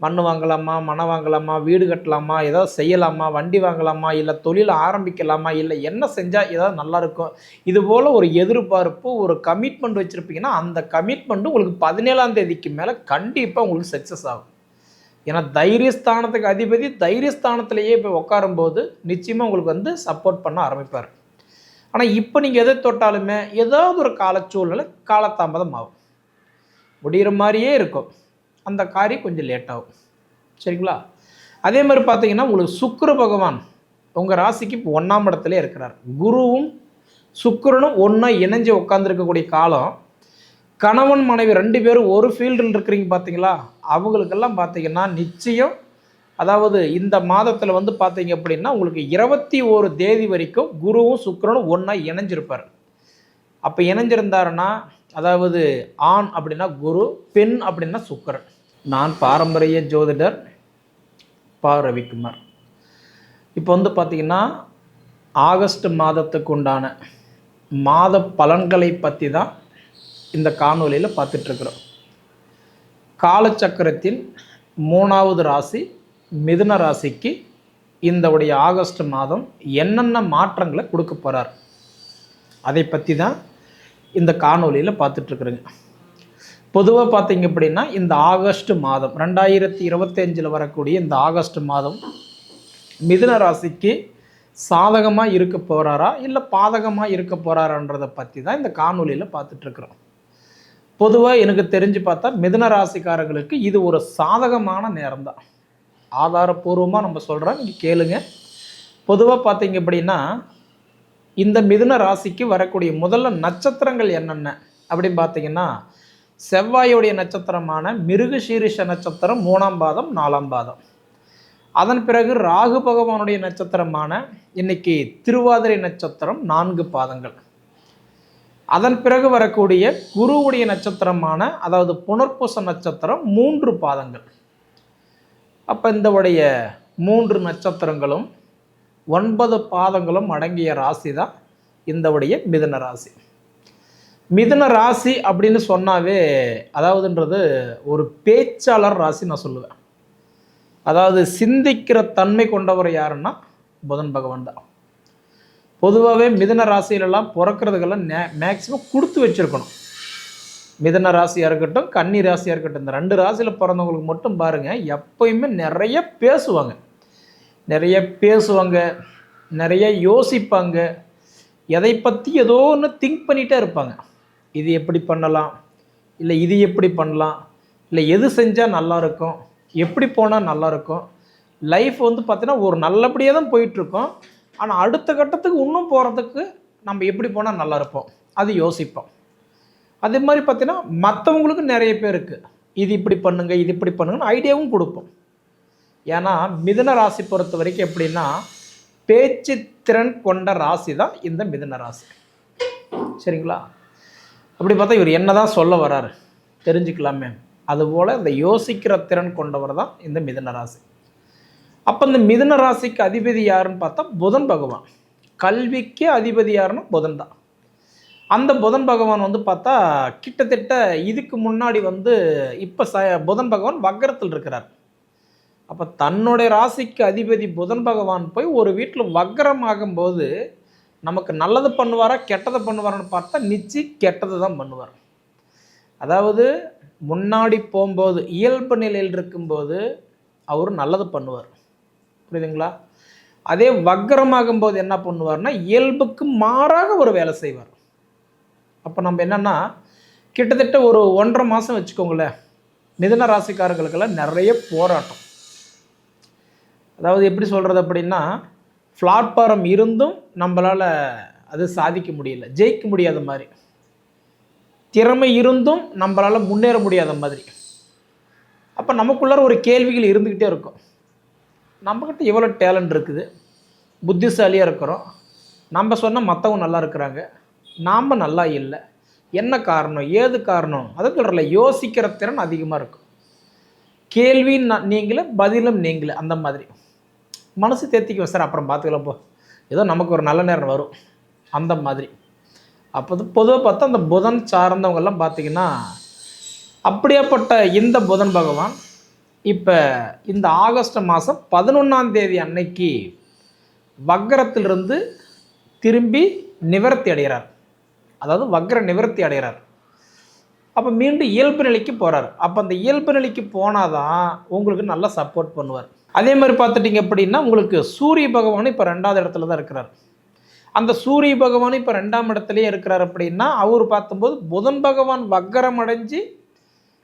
மண் வாங்கலாமா மனம் வாங்கலாமா வீடு கட்டலாமா ஏதாவது செய்யலாமா வண்டி வாங்கலாமா இல்லை தொழில் ஆரம்பிக்கலாமா இல்லை என்ன செஞ்சால் ஏதாவது நல்லாயிருக்கும் இது போல் ஒரு எதிர்பார்ப்பு ஒரு கமிட்மெண்ட் வச்சுருப்பீங்கன்னா அந்த கமிட்மெண்ட்டு உங்களுக்கு பதினேழாம் தேதிக்கு மேலே கண்டிப்பாக உங்களுக்கு சக்ஸஸ் ஆகும். ஏன்னா தைரியஸ்தானத்துக்கு அதிபதி தைரியஸ்தானத்திலேயே இப்போ உட்காரும்போது நிச்சயமாக உங்களுக்கு வந்து சப்போர்ட் பண்ண ஆரம்பிப்பார். ஆனால் இப்போ நீங்கள் எதை தொட்டாலுமே ஏதாவது ஒரு கால சூழ்நிலை காலதாமதம் ஆகும். முடிகிற மாதிரியே இருக்கும். அந்த காரியம் கொஞ்சம் லேட் ஆகும். சரிங்களா? அதே மாதிரி பார்த்தீங்கன்னா உங்களுக்கு சுக்கிர பகவான் உங்கள் ராசிக்கு இப்போ ஒன்றாம் இடத்துல இருக்கிறார். குருவும் சுக்கரனும் ஒன்றா இணைஞ்சு உட்காந்துருக்கக்கூடிய காலம். கணவன் மனைவி ரெண்டு பேரும் ஒரு ஃபீல்டில் இருக்கிறீங்க பார்த்தீங்களா? அவங்களுக்கெல்லாம் பார்த்தீங்கன்னா நிச்சயம் அதாவது இந்த மாதத்தில் வந்து பார்த்தீங்க அப்படின்னா உங்களுக்கு இருபத்தி ஒரு தேதி வரைக்கும் குருவும் சுக்கிரனும் ஒன்றா இணைஞ்சிருப்பார். அப்போ இணைஞ்சிருந்தாருன்னா அதாவது ஆண் அப்படின்னா குரு பெண் அப்படின்னா சுக்கிரன். நான் பாரம்பரிய ஜோதிடர் பா. ரவிக்குமார். இப்போ வந்து பார்த்திங்கன்னா ஆகஸ்ட் மாதத்துக்கு உண்டான மாத பலன்களை பற்றி தான் இந்த காணொலியில் பார்த்துட்ருக்குறோம் காலச்சக்கரத்தின் மூணாவது ராசி மிதுன ராசிக்கு இந்த உடைய ஆகஸ்ட் மாதம் என்னென்ன மாற்றங்களை கொடுக்க போகிறார் அதை பற்றி தான் இந்த காணொலியில் பார்த்துட்ருக்குறேங்க பொதுவாக பார்த்தீங்க அப்படின்னா இந்த ஆகஸ்ட் மாதம் ரெண்டாயிரத்தி இருபத்தஞ்சில் வரக்கூடிய இந்த ஆகஸ்ட் மாதம் மிதுன ராசிக்கு சாதகமாக இருக்க போகிறாரா இல்லை பாதகமாக இருக்க போகிறாரான்றதை பற்றி தான் இந்த காணொலியில் பார்த்துட்ருக்குறோம் பொதுவாக எனக்கு தெரிஞ்சு பார்த்தா மிதுன ராசிக்காரங்களுக்கு இது ஒரு சாதகமான நேரம் தான். ஆதாரபூர்வமாக நம்ம சொல்கிறோம் நீங்கள் கேளுங்க. பொதுவாக பார்த்தீங்க அப்படின்னா இந்த மிதுன ராசிக்கு வரக்கூடிய முதல்ல நட்சத்திரங்கள் என்னென்ன அப்படின்னு பார்த்தீங்கன்னா செவ்வாயுடைய நட்சத்திரமான மிருகசீரிஷ நட்சத்திரம் மூணாம் பாதம் நாலாம் பாதம். அதன் பிறகு ராகு பகவானுடைய நட்சத்திரமான இன்னைக்கு திருவாதிரை நட்சத்திரம் நான்கு பாதங்கள். அதன் பிறகு வரக்கூடிய குருவுடைய நட்சத்திரமான அதாவது புனர்பூச நட்சத்திரம் மூன்று பாதங்கள். அப்போ இந்த உடைய மூன்று நட்சத்திரங்களும் ஒன்பது பாதங்களும் அடங்கிய ராசி தான் இந்த உடைய மிதன ராசி. மிதுன ராசி அப்படின்னு சொன்னாவே அதாவதுன்றது ஒரு பேச்சாளர் ராசி நான் சொல்லுவேன். அதாவது சிந்திக்கிற தன்மை கொண்டவர் யாருன்னா புதன் பகவான் தான். பொதுவாகவே மிதுன ராசியிலலாம் பிறக்கிறதுக்கெல்லாம் நே மேக்சிமம் கொடுத்து வச்சுருக்கணும். மிதன ராசியாக இருக்கட்டும் கன்னி ராசியாக இருக்கட்டும் இந்த ரெண்டு ராசியில் பிறந்தவங்களுக்கு மட்டும் பாருங்கள் எப்பயுமே நிறைய பேசுவாங்க. நிறைய பேசுவாங்க நிறைய யோசிப்பாங்க எதை பற்றி ஏதோ ஒன்று திங்க் பண்ணிகிட்டே இருப்பாங்க. இது எப்படி பண்ணலாம்? இல்லை இது எப்படி பண்ணலாம்? இல்லை எது செஞ்சால் நல்லா இருக்கும் எப்படி போனால் நல்லாயிருக்கும்? லைஃப் வந்து பார்த்தீங்கன்னா ஒரு நல்லபடியாக தான் போயிட்டுருக்கோம். ஆனால் அடுத்த கட்டத்துக்கு இன்னும் போகிறதுக்கு நம்ம எப்படி போனால் நல்லா இருப்போம் அது யோசிப்போம். அதே மாதிரி பார்த்தீங்கன்னா மற்றவங்களுக்கு நிறைய பேருக்கு இது இப்படி பண்ணுங்க இது இப்படி பண்ணுங்கன்னு ஐடியாவும் கொடுப்போம். ஏன்னா மிதன ராசி பொறுத்த வரைக்கும் எப்படின்னா பேச்சு திறன் கொண்ட ராசி தான் இந்த மிதன ராசி. சரிங்களா? அப்படி பார்த்தா இவர் என்ன தான் சொல்ல வராரு? தெரிஞ்சுக்கலாமே. அதுபோல் இந்த யோசிக்கிற திறன் கொண்டவர் தான் இந்த மிதன ராசி. அப்போ இந்த மிதுன ராசிக்கு அதிபதி யாருன்னு பார்த்தா புதன் பகவான். கல்விக்கு அதிபதி யாருன்னா புதன் தான். அந்த புதன் பகவான் வந்து பார்த்தா கிட்டத்தட்ட இதுக்கு முன்னாடி வந்து இப்போ ச புதன் பகவான் வக்கரத்தில் இருக்கிறார். அப்போ தன்னுடைய ராசிக்கு அதிபதி புதன் பகவான் போய் ஒரு வீட்டில் வக்கரம் ஆகும்போது நமக்கு நல்லது பண்ணுவாரா கெட்டதை பண்ணுவாரான்னு பார்த்தா நிச்சயம் கெட்டது தான் பண்ணுவார். அதாவது முன்னாடி போகும்போது இயல்பு நிலையில் இருக்கும்போது அவர் நல்லது பண்ணுவார். புரியுதுங்களா? அதே வக்கரமாகும்போது என்ன பண்ணுவார்னா இயல்புக்கு மாறாக ஒரு வேலை செய்வார். அப்போ நம்ம என்னென்னா கிட்டத்தட்ட ஒரு ஒன்றரை மாதம் வச்சுக்கோங்களேன் மிதன ராசிக்காரர்களுக்கெல்லாம் நிறைய போராட்டம். அதாவது எப்படி சொல்கிறது அப்படின்னா பிளாட்ஃபாரம் இருந்தும் நம்மளால் அது சாதிக்க முடியல. ஜெயிக்க முடியாத மாதிரி. திறமை இருந்தும் நம்மளால் முன்னேற முடியாத மாதிரி. அப்போ நமக்குள்ளார ஒரு கேள்விகள் இருந்துக்கிட்டே இருக்கும். நம்மக்கிட்ட எவ்வளோ டேலண்ட் இருக்குது? புத்திசாலியாக இருக்கிறோம். நம்ம சொன்னால் மற்றவங்க நல்லா இருக்கிறாங்க. நாம் நல்லா இல்லை. என்ன காரணம்? ஏது காரணம்? அதை சொல்கிறல யோசிக்கிற திறன் அதிகமாக இருக்கும். கேள்வின்னு நீங்களே பதிலும் நீங்களே அந்த மாதிரி. மனசு தேத்திக்குவோம் சார் அப்புறம் பார்த்துக்கலாம் போ. ஏதோ நமக்கு ஒரு நல்ல நேரம் வரும். அந்த மாதிரி. அப்போ பொதுவாக பார்த்தா அந்த புதன் சார்ந்தவங்கெல்லாம் பார்த்திங்கன்னா அப்படியாப்பட்ட இந்த புதன் பகவான் இப்போ இந்த ஆகஸ்ட் மாதம் பதினொன்றாம் தேதி அன்னைக்கு வக்கரத்திலிருந்து திரும்பி நிவர்த்தி அடைகிறார். அதாவது வக்ர நிவர்த்தி அடைகிறார். அப்போ மீண்டும் இயல்பு நிலைக்கு போகிறார் அப்போ அந்த இயல்பு நிலைக்கு போனால் தான் உங்களுக்கு நல்லா சப்போர்ட் பண்ணுவார். அதே மாதிரி பார்த்துட்டிங்க அப்படின்னா உங்களுக்கு சூரிய பகவான் இப்போ ரெண்டாவது இடத்துல தான் இருக்கிறார். அந்த சூரிய பகவான் இப்போ ரெண்டாம் இடத்துலையே இருக்கிறார் அப்படின்னா அவர் பார்த்தும்போது புதன் பகவான் வக்கரம் அடைஞ்சு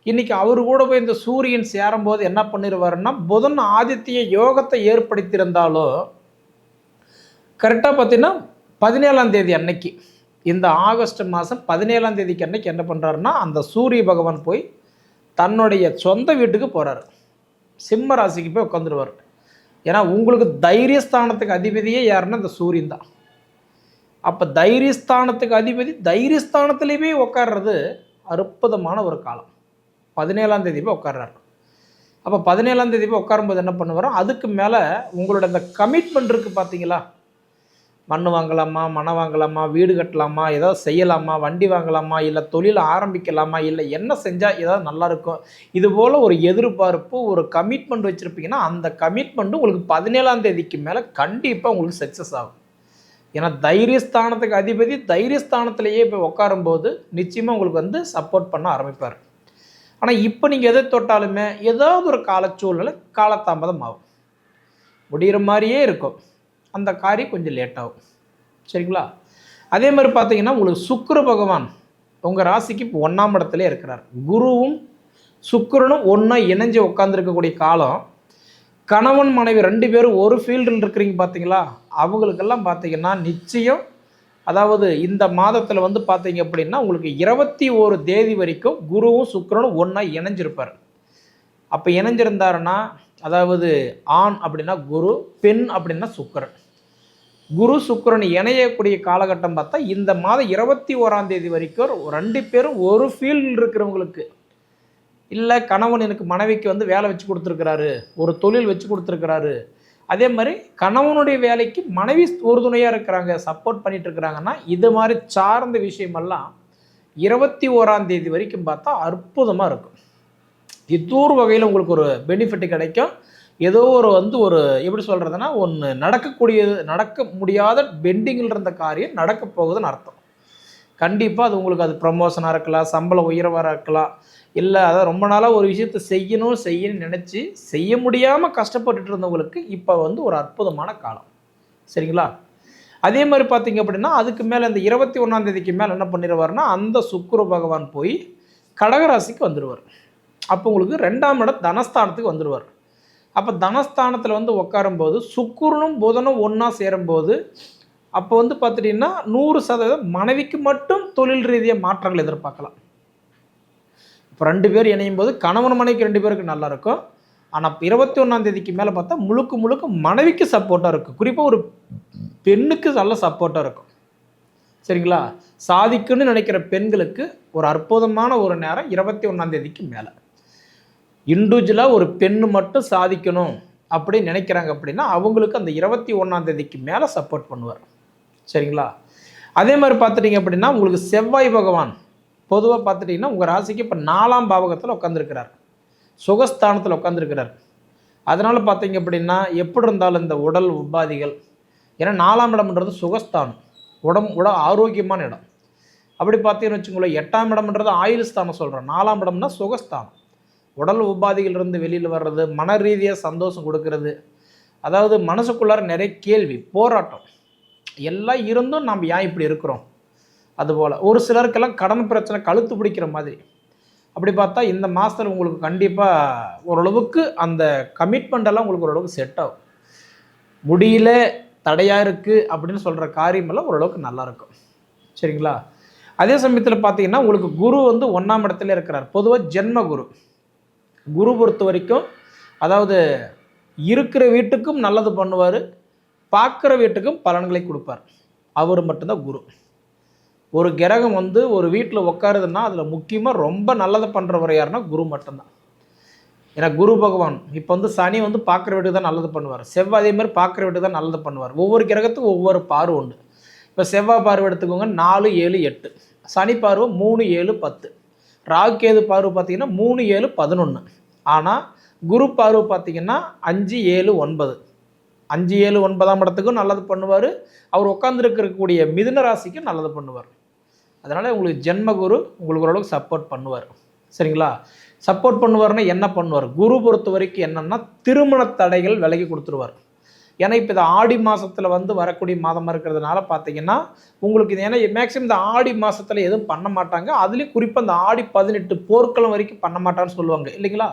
இன்றைக்கி அவர் கூட போய் இந்த சூரியன் சேரும்போது என்ன பண்ணிடுவாருன்னா புதன் ஆதித்ய யோகத்தை ஏற்படுத்தியிருந்தாலும் கரெக்டாக பார்த்தீங்கன்னா பதினேழாம் தேதி அன்னைக்கு இந்த ஆகஸ்ட் மாதம் பதினேழாம் தேதிக்கு அன்னைக்கு என்ன பண்ணுறாருன்னா அந்த சூரிய பகவான் போய் தன்னுடைய சொந்த வீட்டுக்கு போகிறாரு சிம்ம ராசிக்கு போய் உட்காந்துருவார் ஏன்னா உங்களுக்கு தைரியஸ்தானத்துக்கு அதிபதியே யாருன்னா இந்த சூரியன் தான். அப்போ தைரியஸ்தானத்துக்கு அதிபதி தைரியஸ்தானத்துலேயுமே உட்கார்றது அற்புதமான ஒரு காலம். பதினேழாம் தேதி போய் உட்கார்றாரு அப்போ பதினேழாம் தேதி போய் உட்காரும்போது என்ன பண்ணுவாரோ அதுக்கு மேலே உங்களோட அந்த கமிட்மெண்ட் இருக்குது பார்த்தீங்களா மண் வாங்கலாமா மனம் வாங்கலாமா வீடு கட்டலாமா ஏதாவது செய்யலாமா வண்டி வாங்கலாமா இல்லை தொழில் ஆரம்பிக்கலாமா இல்லை என்ன செஞ்சால் ஏதாவது நல்லாயிருக்கும் இது போல் ஒரு எதிர்பார்ப்பு ஒரு கமிட்மெண்ட் வச்சுருப்பீங்கன்னா அந்த கமிட்மெண்ட்டு உங்களுக்கு பதினேழாம் தேதிக்கு மேலே கண்டிப்பாக உங்களுக்கு சக்ஸஸ் ஆகும். ஏன்னா தைரியஸ்தானத்துக்கு அதிபதி தைரியஸ்தானத்திலேயே போய் உட்காரும்போது நிச்சயமாக உங்களுக்கு வந்து சப்போர்ட் பண்ண ஆரம்பிப்பார். ஆனால் இப்போ நீங்கள் எதை தொட்டாலுமே ஏதாவது ஒரு கால சூழ்நிலை காலதாமதம் ஆகும். முடிகிற மாதிரியே இருக்கும். அந்த காரியம் கொஞ்சம் லேட் ஆகும். சரிங்களா? அதே மாதிரி பார்த்தீங்கன்னா உங்களுக்கு சுக்கர பகவான் உங்கள் ராசிக்கு இப்போ ஒன்றாம் இடத்துல இருக்கிறார். குருவும் சுக்கிரனும் ஒன்றா இணைஞ்சு உட்காந்துருக்கக்கூடிய காலம். கணவன் மனைவி ரெண்டு பேரும் ஒரு ஃபீல்டில் இருக்கிறீங்க பார்த்தீங்களா? அவங்களுக்கெல்லாம் பார்த்தீங்கன்னா நிச்சயம் அதாவது இந்த மாதத்தில் வந்து பார்த்தீங்க அப்படின்னா உங்களுக்கு இருபத்தி ஒரு தேதி வரைக்கும் குருவும் சுக்கரனும் ஒன்றா இணைஞ்சிருப்பார். அப்போ இணைஞ்சிருந்தாருன்னா அதாவது ஆண் அப்படின்னா குரு பெண் அப்படின்னா சுக்கரன். குரு சுக்கிரன் இணையக்கூடிய காலகட்டம் பார்த்தா இந்த மாதம் இருபத்தி ஓராம் தேதி வரைக்கும் ரெண்டு பேரும் ஒரு ஃபீல்டில் இருக்கிறவங்களுக்கு இல்லை கணவன் எனக்கு மனைவிக்கு வந்து வேலை வச்சு கொடுத்துருக்கிறாரு ஒரு தொழில் வச்சு கொடுத்துருக்கிறாரு. அதே மாதிரி கணவனுடைய வேலைக்கு மனைவி உறுதுணையாக இருக்கிறாங்க சப்போர்ட் பண்ணிட்டு இருக்கிறாங்கன்னா இது மாதிரி சார்ந்த விஷயமெல்லாம் இருபத்தி ஓராம் தேதி வரைக்கும் பார்த்தா அற்புதமாக இருக்கும். இது ஒரு வகையில் உங்களுக்கு ஒரு பெனிஃபிட் கிடைக்கும். ஏதோ ஒரு வந்து ஒரு எப்படி சொல்கிறதுனா ஒன்று நடக்கக்கூடியது நடக்க முடியாத பெண்டிங்கில் இருந்த காரியம் நடக்க போகுதுன்னு அர்த்தம். கண்டிப்பாக அது உங்களுக்கு அது ப்ரமோஷனாக இருக்கலாம் சம்பள உயர்வாக இருக்கலாம். இல்லை அதான் ரொம்ப நாளாக ஒரு விஷயத்த செய்யணும் செய்யணும்னு நினச்சி செய்ய முடியாமல் கஷ்டப்பட்டுட்டு இருந்தவங்களுக்கு இப்போ வந்து ஒரு அற்புதமான காலம். சரிங்களா? அதே மாதிரி பார்த்தீங்க அப்படின்னா அதுக்கு மேலே இந்த இருபத்தி ஒன்றாம் தேதிக்கு மேலே என்ன பண்ணிடுவார்னா அந்த சுக்குர பகவான் போய் கடகராசிக்கு வந்துடுவார் அப்போ உங்களுக்கு ரெண்டாம் இடம் தனஸ்தானத்துக்கு வந்துடுவார் அப்போ தனஸ்தானத்தில் வந்து உட்காரும்போது சுக்குரனும் புதனும் ஒன்றா சேரும்போது அப்போ வந்து பார்த்துட்டிங்கன்னா நூறு சதவீதம் மனைவிக்கு மட்டும் தொழில் ரீதியாக மாற்றங்கள் எதிர்பார்க்கலாம். இப்போ ரெண்டு பேர் இணையும் போது கணவன் மனைவிக்கு ரெண்டு பேருக்கு நல்லா இருக்கும். ஆனால் இருபத்தி ஒன்றாம் தேதிக்கு மேலே பார்த்தா முழுக்க முழுக்க மனைவிக்கு சப்போர்ட்டாக இருக்கும். குறிப்பாக ஒரு பெண்ணுக்கு நல்ல சப்போர்ட்டாக இருக்கும். சரிங்களா? சாதிக்குன்னு நினைக்கிற பெண்களுக்கு ஒரு அற்புதமான ஒரு நேரம் இருபத்தி ஒன்றாம் தேதிக்கு மேலே. இண்டிவிஜுவலாக ஒரு பெண்ணு மட்டும் சாதிக்கணும் அப்படின்னு நினைக்கிறாங்க அப்படின்னா அவங்களுக்கு அந்த இருபத்தி ஒன்றாம் தேதிக்கு மேலே சப்போர்ட் பண்ணுவார். சரிங்களா? அதே மாதிரி பார்த்துட்டிங்க அப்படின்னா உங்களுக்கு செவ்வாய் பகவான் பொதுவாக பார்த்துட்டிங்கன்னா உங்கள் ராசிக்கு இப்போ நாலாம் பாவகத்தில் உட்காந்துருக்கிறார் சுகஸ்தானத்தில் உட்காந்துருக்கிறார் அதனால் பார்த்தீங்க அப்படின்னா எப்படி இருந்தாலும் இந்த உடல் உபாதிகள் ஏன்னா நாலாம் இடம்ன்றது சுகஸ்தானம். உடம்பு உட ஆரோக்கியமான இடம். அப்படி பார்த்தீங்கன்னு வச்சுக்கோங்களேன் எட்டாம் இடம்ன்றது ஆயுள் ஸ்தானம் சொல்கிறேன் நாலாம் இடம்னா சுகஸ்தானம். உடல் உபாதியிலிருந்து வெளியில் வர்றது மன ரீதியாக சந்தோஷம் கொடுக்கறது. அதாவது மனசுக்குள்ளார நிறைய கேள்வி போராட்டம். எல்லாம் இருந்தும் நாம் ஏன் இப்படி இருக்கிறோம்? அதுபோல். ஒரு சிலருக்கெல்லாம் கடன் பிரச்சனை கழுத்து பிடிக்கிற மாதிரி. அப்படி பார்த்தா இந்த மாதத்தில் உங்களுக்கு கண்டிப்பாக ஓரளவுக்கு அந்த கமிட்மெண்ட் எல்லாம் உங்களுக்கு ஓரளவுக்கு செட் ஆகும். முடியல தடையாக இருக்குது அப்படின்னு சொல்கிற காரியமெல்லாம் ஓரளவுக்கு நல்லாயிருக்கும் சரிங்களா? அதே சமயத்தில் பார்த்தீங்கன்னா உங்களுக்கு குரு வந்து ஒன்றாம் இடத்துல இருக்கிறார். பொதுவாக ஜென்ம குரு. குரு பொறுத்த வரைக்கும் அதாவது இருக்கிற வீட்டுக்கும் நல்லது பண்ணுவார் பார்க்குற வீட்டுக்கும் பலன்களை கொடுப்பார். அவர் மட்டும்தான் குரு. ஒரு கிரகம் வந்து ஒரு வீட்டில் உட்காருதுன்னா அதில் முக்கியமாக ரொம்ப நல்லதை பண்ணுறவர் யாருன்னா குரு மட்டும்தான். ஏன்னா குரு பகவான் இப்போ வந்து சனி வந்து பார்க்குற வீட்டுக்கு தான் நல்லது பண்ணுவார். செவ்வாய் அதே மாதிரி பார்க்குற வீட்டுக்கு தான் நல்லது பண்ணுவார். ஒவ்வொரு கிரகத்துக்கும் ஒவ்வொரு பார்வை உண்டு. இப்போ செவ்வாய் பார்வை எடுத்துக்கோங்க நாலு ஏழு எட்டு. சனி பார்வை மூணு ஏழு பத்து. ராகு கேது பார்வை பார்த்தீங்கன்னா மூணு ஏழு பதினொன்று ஆனால் குரு பார்வை பார்த்தீங்கன்னா அஞ்சு ஏழு ஒன்பது. அஞ்சு ஏழு ஒன்பதாம் இடத்துக்கும் நல்லது பண்ணுவார். அவர் உட்காந்துருக்கக்கூடிய மிதுன ராசிக்கும் நல்லது பண்ணுவார். அதனால் உங்களுக்கு ஜென்ம குரு உங்களுக்கு ஓரளவுக்கு சப்போர்ட் பண்ணுவார். சரிங்களா? சப்போர்ட் பண்ணுவார்னா என்ன பண்ணுவார்? குரு பொறுத்த வரைக்கும் என்னென்னா திருமண தடைகள் விலகி கொடுத்துருவார். ஏன்னா இப்போ இது ஆடி மாதத்தில் வந்து வரக்கூடிய மாதமாக இருக்கிறதுனால பார்த்தீங்கன்னா உங்களுக்கு இது ஏன்னா மேக்ஸிமம் இந்த ஆடி மாதத்தில் எதுவும் பண்ண மாட்டாங்க. அதுலேயும் குறிப்பாக இந்த ஆடி பதினெட்டு போர்க்களம் வரைக்கும் பண்ண மாட்டான்னு சொல்லுவாங்க இல்லைங்களா?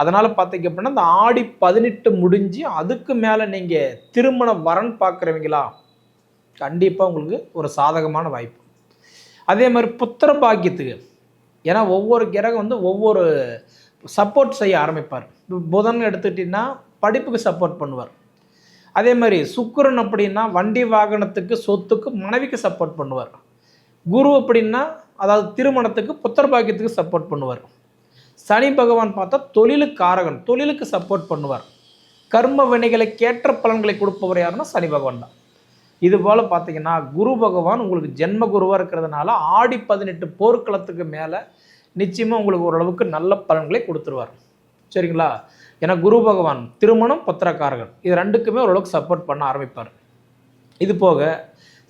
அதனால் பார்த்தீங்க அப்படின்னா இந்த ஆடி பதினெட்டு முடிஞ்சு அதுக்கு மேலே நீங்கள் திருமண வரன் பார்க்குறவங்களா கண்டிப்பாக உங்களுக்கு ஒரு சாதகமான வாய்ப்பு. அதே மாதிரி புத்திர பாக்கியத்துக்கு ஏன்னா ஒவ்வொரு கிரகம் வந்து ஒவ்வொரு சப்போர்ட் செய்ய ஆரம்பிப்பார். புதன் எடுத்துக்கிட்டிங்கன்னா படிப்புக்கு சப்போர்ட் பண்ணுவார். அதே மாதிரி சுக்கிரன் அப்படின்னா வண்டி வாகனத்துக்கு சொத்துக்கு மனைவிக்கு சப்போர்ட் பண்ணுவார். குரு அப்படின்னா அதாவது திருமணத்துக்கு புத்திர பாக்கியத்துக்கு சப்போர்ட் பண்ணுவார். சனி பகவான் பார்த்தா தொழிலுக்கு காரகன் தொழிலுக்கு சப்போர்ட் பண்ணுவார். கர்ம வினைகளை கேற்ற பலன்களை கொடுப்பவர் யாருன்னா சனி பகவான் தான். இது போல் பார்த்தீங்கன்னா குரு பகவான் உங்களுக்கு ஜென்ம குருவாக இருக்கிறதுனால ஆடி பதினெட்டு போர்க்களத்துக்கு மேலே நிச்சயமாக உங்களுக்கு ஓரளவுக்கு நல்ல பலன்களை கொடுத்துருவார். சரிங்களா? ஏன்னா குரு பகவான் திருமணம் பத்திரக்காரகன் இது ரெண்டுக்குமே ஓரளவுக்கு சப்போர்ட் பண்ண ஆரம்பிப்பார். இது போக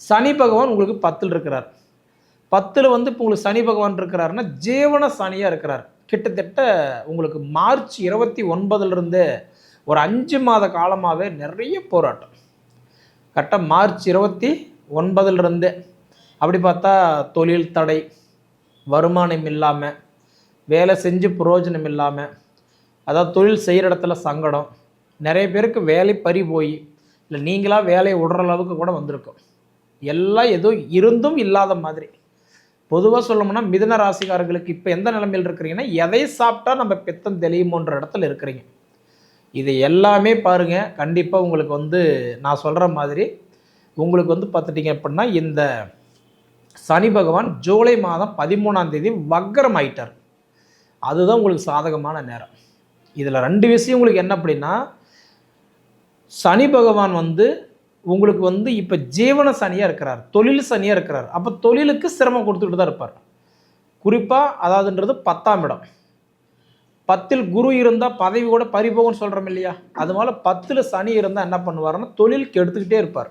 சனி பகவான் உங்களுக்கு பத்தில் இருக்கிறார். பத்தில் வந்து இப்போ உங்களுக்கு சனி பகவான் இருக்கிறாருன்னா ஜீவன சனியாக இருக்கிறார். கிட்டத்தட்ட உங்களுக்கு மார்ச் இருபத்தி ஒன்பதுலேருந்து ஒரு அஞ்சு மாத காலமாகவே நிறைய போராட்டம். கரெக்டாக மார்ச் இருபத்தி ஒன்பதுலேருந்து. அப்படி பார்த்தா தொழில் தடை வருமானம் இல்லாமல் வேலை செஞ்சு பிரயோஜனம் இல்லாமல் அதாவது தொழில் செய்கிற இடத்துல சங்கடம் நிறைய பேருக்கு வேலை பறி போய் இல்லை நீங்களாக வேலையை விடுற அளவுக்கு கூட வந்திருக்கும். எல்லாம் ஏதோ இருந்தும் இல்லாத மாதிரி. பொதுவாக சொல்லணும்னா மிதன ராசிக்காரர்களுக்கு இப்போ எந்த நிலைமையில் இருக்கிறீங்கன்னா எதை சாப்பிட்டா நம்ம பித்தம் தெளியுமோன்ற இடத்துல இருக்கிறீங்க. இது எல்லாமே பாருங்கள் கண்டிப்பாக உங்களுக்கு வந்து நான் சொல்கிற மாதிரி உங்களுக்கு வந்து பார்த்துட்டிங்க அப்படின்னா இந்த சனி பகவான் ஜூலை மாதம் பதிமூணாம் தேதி வக்கரம் ஆயிட்டார். அதுதான் உங்களுக்கு சாதகமான நேரம். இதில் ரெண்டு விஷயம் உங்களுக்கு என்ன அப்படின்னா சனி பகவான் வந்து உங்களுக்கு வந்து இப்போ ஜீவன சனியாக இருக்கிறார் தொழில் சனியாக இருக்கிறார். அப்போ தொழிலுக்கு சிரமம் கொடுத்துக்கிட்டு தான் இருப்பார். குறிப்பாக அதாவதுன்றது பத்தாம் இடம். பத்தில் குரு இருந்தால் பதவி கூட பறிபோகும்னு சொல்கிறோம் இல்லையா? அது பத்தில் சனி இருந்தால் என்ன பண்ணுவார்னா தொழிலுக்கு எடுத்துக்கிட்டே இருப்பார்.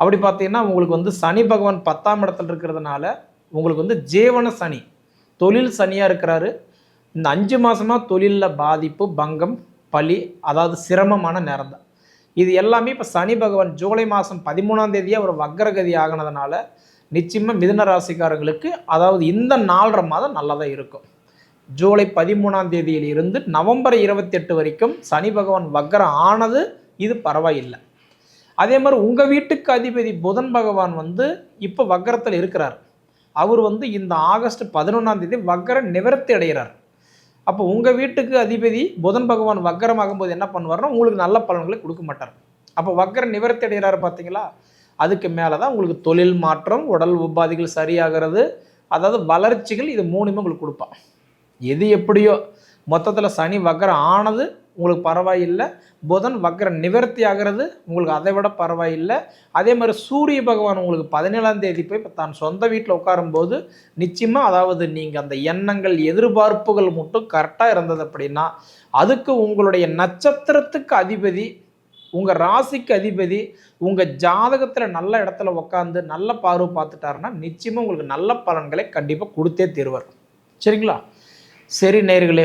அப்படி பார்த்தீங்கன்னா உங்களுக்கு வந்து சனி பகவான் பத்தாம் இடத்துல இருக்கிறதுனால உங்களுக்கு வந்து ஜீவன சனி தொழில் சனியாக இருக்கிறாரு. இந்த அஞ்சு மாதமாக தொழிலில் பாதிப்பு பங்கம் பலி அதாவது சிரமமான நேரம் தான் இது எல்லாமே இப்போ சனி பகவான் ஜூலை மாதம் பதிமூணாம் தேதியாக ஒரு வக்ரகதி ஆகினதுனால நிச்சயமாக மிதுன ராசிக்காரங்களுக்கு அதாவது இந்த நாலரை மாதம் நல்லா தான் இருக்கும். ஜூலை பதிமூணாம் தேதியில் இருந்து நவம்பர் இருபத்தெட்டு வரைக்கும் சனி பகவான் வக்கரம் ஆனது இது பரவாயில்லை. அதே மாதிரி உங்கள் வீட்டுக்கு அதிபதி புதன் பகவான் வந்து இப்போ வக்கரத்தில் இருக்கிறார். அவர் வந்து இந்த ஆகஸ்ட் பதினொன்றாம் தேதி வக்கர நிவர்த்தி அடைகிறார். அப்போ உங்கள் வீட்டுக்கு அதிபதி புதன் பகவான் வக்கரமாகும் ஆகும்போது என்ன பண்ணுவார்னா உங்களுக்கு நல்ல பலன்களை கொடுக்க மாட்டார். அப்போ வக்கர நிவர்த்தி அடைகிறாரு பார்த்தீங்களா? அதுக்கு மேலே தான் உங்களுக்கு தொழில் மாற்றம் உடல் உபாதிகள் சரியாகிறது அதாவது வளர்ச்சிகள் இது மூணுமே உங்களுக்கு கொடுப்பான். எது எப்படியோ மொத்தத்தில் சனி வக்கரம் ஆனது உங்களுக்கு பரவாயில்லை. புதன் வக்கர நிவர்த்தி ஆகிறது. உங்களுக்கு அதை விட பரவாயில்லை. அதே மாதிரி சூரிய பகவான் உங்களுக்கு பதினேழாம் தேதி போய் இப்போ தான் சொந்த வீட்டில் உட்காரும்போது நிச்சயமாக அதாவது நீங்கள் அந்த எண்ணங்கள் எதிர்பார்ப்புகள் மட்டும் கரெக்டாக இருந்தது அப்படின்னா அதுக்கு உங்களுடைய நட்சத்திரத்துக்கு அதிபதி உங்கள் ராசிக்கு அதிபதி உங்கள் ஜாதகத்தில் நல்ல இடத்துல உட்காந்து நல்ல பார்வை பார்த்துட்டாருன்னா நிச்சயமாக உங்களுக்கு நல்ல பலன்களை கண்டிப்பாக கொடுத்தே தருவார். சரிங்களா? சரி நேர்களே